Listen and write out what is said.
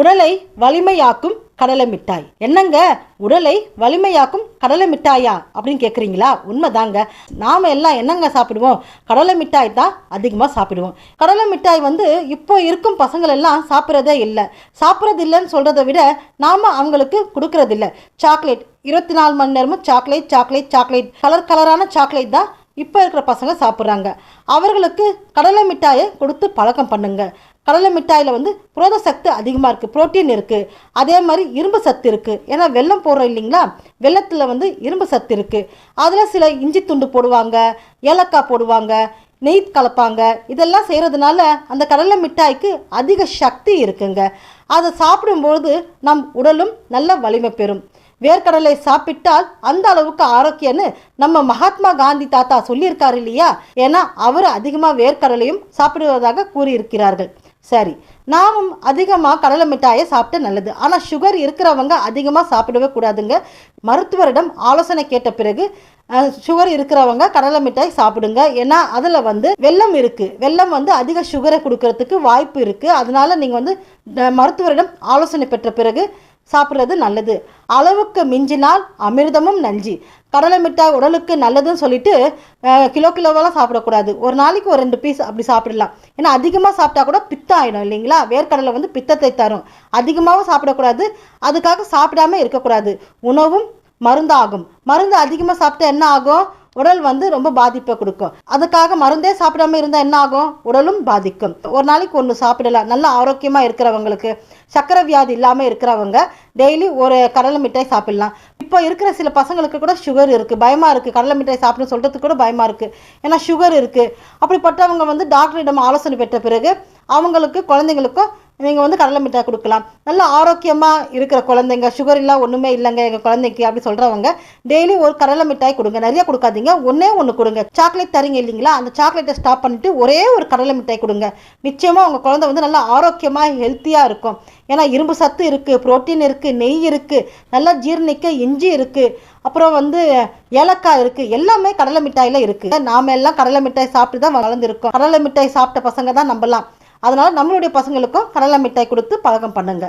உடலை வலிமையாக்கும் கடலை மிட்டாய் என்னங்க? உடலை வலிமையாக்கும் கடலை மிட்டாயா அப்படின்னு கேட்குறீங்களா உண்மைதாங்க. நாம் எல்லாம் என்னங்க சாப்பிடுவோம்? கடலை மிட்டாய் தான் அதிகமாக சாப்பிடுவோம். கடலை மிட்டாய் வந்து இப்போ இருக்கும் பசங்கள் எல்லாம் சாப்பிட்றதே இல்லை. சாப்பிட்றது இல்லைன்னு சொல்கிறத விட நாம் அவங்களுக்கு கொடுக்கறதில்ல. சாக்லேட் இருபத்தி நாலு மணி நேரமும் சாக்லேட் சாக்லேட் சாக்லேட். கலர் கலரான சாக்லேட் தான் இப்போ இருக்கிற பசங்க சாப்பிட்றாங்க. அவர்களுக்கு கடலை மிட்டாயை கொடுத்து பழக்கம் பண்ணுங்க. கடலை மிட்டாயில் வந்து புரோத சக்தி அதிகமாக இருக்குது ப்ரோட்டீன் இருக்குது அதே மாதிரி இரும்பு சத்து இருக்குது ஏன்னா வெல்லம் போடுறோம் இல்லைங்களா? வெள்ளத்தில் வந்து இரும்பு சத்து இருக்குது அதில் சில இஞ்சி துண்டு போடுவாங்க ஏலக்காய் போடுவாங்க நெய் கலப்பாங்க. இதெல்லாம் செய்கிறதுனால அந்த கடலை மிட்டாய்க்கு அதிக சக்தி இருக்குங்க. அதை சாப்பிடும்பொழுது நம் உடலும் நல்ல வலிமை பெறும். வேர்க்கடலை சாப்பிட்டால் அந்த அளவுக்கு ஆரோக்கியம்னு நம்ம மகாத்மா காந்தி தாத்தா சொல்லியிருக்காரு இல்லையா? ஏன்னா அவர் அதிகமாக வேர்க்கடலையும் சாப்பிடுவதாக கூறியிருக்கிறார்கள். சரி நாமும் அதிகமாக கடலை மிட்டாயை சாப்பிட்டு நல்லது. ஆனால் சுகர் இருக்கிறவங்க அதிகமாக சாப்பிடவே கூடாதுங்க. மருத்துவரிடம் ஆலோசனை கேட்ட பிறகு சுகர் இருக்கிறவங்க கடலை மிட்டாய் சாப்பிடுங்க. ஏன்னா அதில் வந்து வெல்லம் இருக்குது வெல்லம் வந்து அதிக சுகரை கொடுக்கறதுக்கு வாய்ப்பு இருக்குது அதனால் நீங்கள் வந்து மருத்துவரிடம் ஆலோசனை பெற்ற பிறகு சாப்பிட்றது நல்லது. அளவுக்கு மிஞ்சினால் அமிர்தமும் நஞ்சு கடலை மிட்டாய் உடலுக்கு நல்லதுன்னு சொல்லிட்டு கிலோ கிலோவெல்லாம் சாப்பிடக்கூடாது. ஒரு நாளைக்கு ஒரு ரெண்டு பீஸ் அப்படி சாப்பிடலாம். ஏன்னா அதிகமாக சாப்பிட்டா கூட பித்தம் ஆகிடும் இல்லைங்களா? வேர்க்கடலை வந்து பித்தத்தை தரும். அதிகமாகவும் சாப்பிடக்கூடாது. அதுக்காக சாப்பிடாம இருக்கக்கூடாது. உணவும் மருந்தாகும். மருந்து அதிகமாக சாப்பிட்டா என்ன ஆகும்? உடல் வந்து ரொம்ப பாதிப்பை கொடுக்கும். அதுக்காக மருந்தே சாப்பிடாம இருந்தால் என்ன ஆகும்? உடலும் பாதிக்கும். ஒரு நாளைக்கு ஒன்று சாப்பிடலாம் நல்ல ஆரோக்கியமாக இருக்கிறவங்களுக்கு சக்கரை வியாதி இல்லாமல் இருக்கிறவங்க டெய்லி ஒரு கடலை மிட்டாய் சாப்பிடலாம். இப்போ இருக்கிற சில பசங்களுக்கு கூட சுகர் இருக்குது பயமாக இருக்குது கடலை மிட்டாய் சாப்பிடணும்னு சொல்கிறதுக்கு கூட பயமாக இருக்குது ஏன்னா சுகர் இருக்குது அப்படிப்பட்டவங்க வந்து டாக்டரிடம் ஆலோசனை பெற்ற பிறகு அவங்களுக்கு குழந்தைங்களுக்கும் நீங்கள் வந்து கடலை மிட்டாய் கொடுக்கலாம். நல்ல ஆரோக்கியமாக இருக்கிற குழந்தைங்க சுகர் இல்லை ஒன்றுமே இல்லைங்க எங்கள் குழந்தைக்கு அப்படி சொல்கிறவங்க டெய்லி ஒரு கடலை மிட்டாய் கொடுங்க. நிறைய கொடுக்காதீங்க ஒன்றே ஒன்று கொடுங்க. சாக்லேட் தரீங்க இல்லைங்களா? அந்த சாக்லேட்டை ஸ்டாப் பண்ணிட்டு ஒரே ஒரு கடலை மிட்டாய் கொடுங்க. நிச்சயமாக உங்கள் குழந்தை வந்து நல்லா ஆரோக்கியமாக ஹெல்த்தியாக இருக்கும். ஏன்னா இரும்பு சத்து இருக்குது புரோட்டீன் இருக்குது நெய் இருக்குது நல்லா ஜீரணிக்க இஞ்சி இருக்குது அப்புறம் வந்து ஏலக்காய் இருக்குது எல்லாமே கடலை மிட்டாயில் இருக்குது நாம எல்லாம் கடலை மிட்டாய் சாப்பிட்டு தான் வளர்ந்துருக்கோம். கடலை மிட்டாய் சாப்பிட்ட பசங்க தான் நம்பலாம். அதனால் நம்மளுடைய பசங்களுக்கும் கடலை மிட்டாய் கொடுத்து பழக்கம் பண்ணுங்கள்